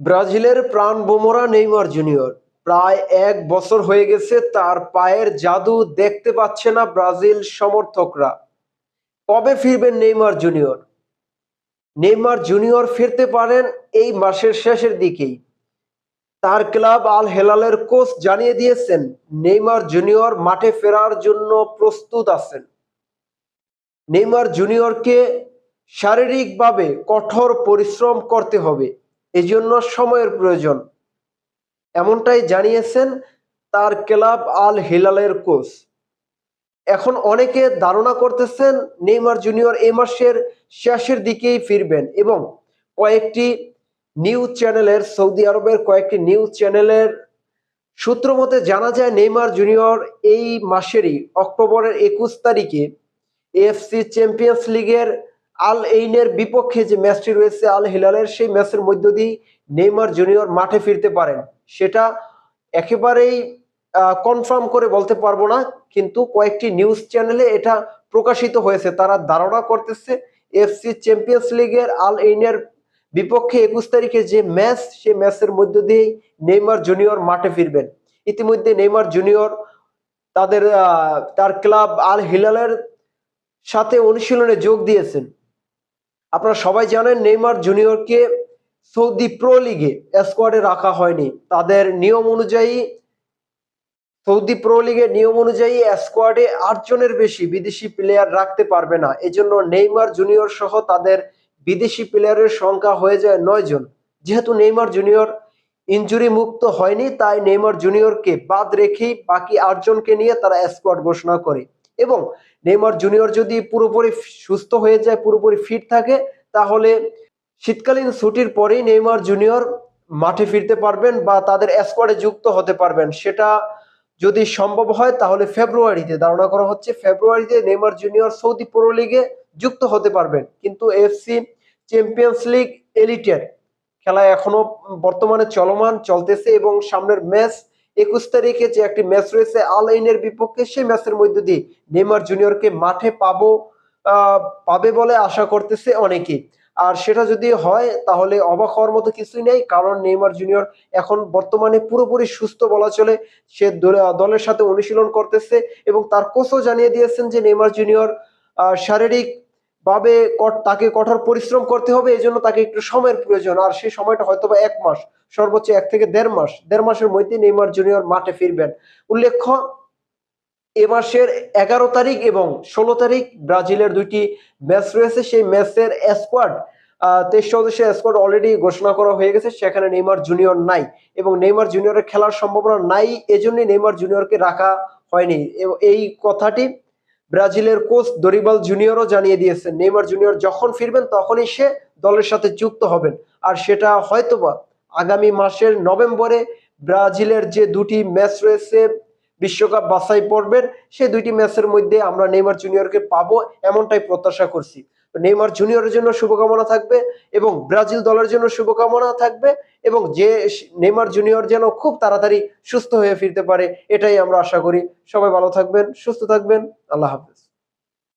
ব্রাজিলের প্রাণ Bumrah Neymar junior. প্রায় এক বছর হয়ে গেছে তার পায়ের জাদু দেখতে পাচ্ছে না ব্রাজিল সমর্থকরা। কবে ফিরবেন নেইমার জুনিয়র? নেইমার জুনিয়র ফিরতে পারেন এই মাসের শেষের দিকেই। তার ক্লাব আল হেলালের কোচ জানিয়ে দিয়েছেন, নেইমার জুনিয়র মাঠে ফেরার জন্য প্রস্তুত আছেন। নেইমার জুনিয়রকে শারীরিকভাবে কঠোর পরিশ্রম করতে হবে। এজন্য সময়ের প্রয়োজন। এমনটাই জানিয়েছেন তার ক্লাব আল হিলালের কোচ। এখন অনেকে ধারণা করতেছেন নেইমার জুনিয়র এই মাসের শেষের দিকেই ফিরবেন এবং কয়েকটি নিউজ চ্যানেলের, সৌদি আরবের কয়েকটি নিউজ চ্যানেলের সূত্র মতে জানা যায় নেইমার জুনিয়র এই মাসেরই অক্টোবরের একুশ তারিখে এএফসি চ্যাম্পিয়ন্স লিগের আল এইনের বিপক্ষে যে ম্যাচটি রয়েছে আল হিলালের সেই ম্যাচের মধ্য দিয়ে নেইমার জুনিয়র মাঠে ফিরতে পারেন। সেটা একেবারেই কনফার্ম করে বলতে পারব না, কিন্তু কয়েকটি নিউজ চ্যানেলে এটা প্রকাশিত হয়েছে। তারা ধারণা করতেছে এফসি চ্যাম্পিয়ন্স লিগের আল এইনের বিপক্ষে একুশ তারিখে যে ম্যাচ সেই ম্যাচের মধ্য দিয়েই নেইমার জুনিয়র মাঠে ফিরবেন। ইতিমধ্যে নেইমার জুনিয়র তাদের তার ক্লাব আল হিলালের সাথে অনুশীলনে যোগ দিয়েছেন। আপনারা সবাই জানেন নেইমার জুনিয়রকে সৌদি প্রো লিগে স্কোয়াডে রাখা হয়নি। তাদের নিয়ম অনুযায়ী, সৌদি প্রো লিগের নিয়ম অনুযায়ী স্কোয়াডে আটজনের বেশি বিদেশি প্লেয়ার রাখতে পারবে না। এজন্য নেইমার জুনিয়র সহ তাদের বিদেশি প্লেয়ারের সংখ্যা হয়ে যায় নয় জন। যেহেতু নেইমার জুনিয়র ইনজুরি মুক্ত হয়নি, তাই নেইমার জুনিয়রকে বাদ রেখেই বাকি আটজনকে নিয়ে তারা স্কোয়াড ঘোষণা করে। এবং নেইমার জুনিয়র যদি পুরোপুরি সুস্থ হয়ে যায়, পুরোপুরি ফিট থাকে, তাহলে শীতকালীন ছুটির পরেই নেইমার জুনিয়র মাঠে ফিরতে পারবেন বা তাদের স্কোয়াডে যুক্ত হতে পারবেন। সেটা যদি সম্ভব হয়, তাহলে ফেব্রুয়ারিতে, ধারণা করা হচ্ছে ফেব্রুয়ারিতে নেইমার জুনিয়র সৌদি প্রো লিগে যুক্ত হতে পারবেন। কিন্তু এফসি চ্যাম্পিয়ন্স লিগ এলিটের খেলা এখনও বর্তমানে চলমান, চলতেছে এবং সামনের ম্যাচ একুশ তারিখে যে একটি ম্যাচ রয়েছে, আল আইনের বিপক্ষে সেই ম্যাচের মধ্যে দিয়ে নেইমার জুনিয়রকে মাঠে পাবো পাবে বলে আশা করতেছে অনেকেই। আর সেটা যদি হয়, তাহলে অবাক হওয়ার মতো কিছুই নেই, কারণ নেইমার জুনিয়র এখন বর্তমানে পুরোপুরি সুস্থ বলা চলে। সে দলে- দলের সাথে অনুশীলন করতেছে এবং তার কোচও জানিয়ে দিয়েছেন যে নেইমার জুনিয়র শারীরিক ভাবে তাকে কঠোর পরিশ্রম করতে হবে এই জন্য তাকে একটু সময়ের প্রয়োজন। আর সেই সময়টা হয়তো বা এক মাস, সর্বোচ্চ এক থেকে দেড় মাস। দেড় মাসের মধ্যে নেইমার জুনিয়র মাঠে ফিরবেন। উল্লেখ্য, এ মাসের এগারো তারিখ এবং ষোলো তারিখ ব্রাজিলের দুইটি ম্যাচ রয়েছে। সেই ম্যাচের স্কোয়াড তেইশ সদস্যের স্কোয়াড অলরেডি ঘোষণা করা হয়ে গেছে, সেখানে নেইমার জুনিয়র নাই এবং নেইমার জুনিয়রের খেলার সম্ভাবনা নাই, এজন্যই নেইমার জুনিয়রকে রাখা হয়নি। এই কথাটি ব্রাজিলের কোচ দরিবাল জুনিয়রও জানিয়ে দিয়েছেন, নেইমার জুনিয়র যখন ফিরবেন তখনই সে দলের সাথে যুক্ত হবেন। আর সেটা হয়তোবা আগামী মাসের নভেম্বরে ব্রাজিলের যে দুটি ম্যাচ রয়েছে, বিশ্বকাপ বাছাই পর্বের, সেই দুইটি ম্যাচের মধ্যে আমরা নেইমার জুনিয়রকে পাবো এমনটাই প্রত্যাশা করছি। নেইমার জুনিয়রের জন্য শুভকামনা থাকবে এবং ব্রাজিল দলের জন্য শুভকামনা থাকবে এবং যে নেইমার জুনিয়র যেন খুব তাড়াতাড়ি সুস্থ হয়ে ফিরতে পারে, এটাই আমরা আশা করি। সবাই ভালো থাকবেন, সুস্থ থাকবেন। আল্লাহ হাফেজ।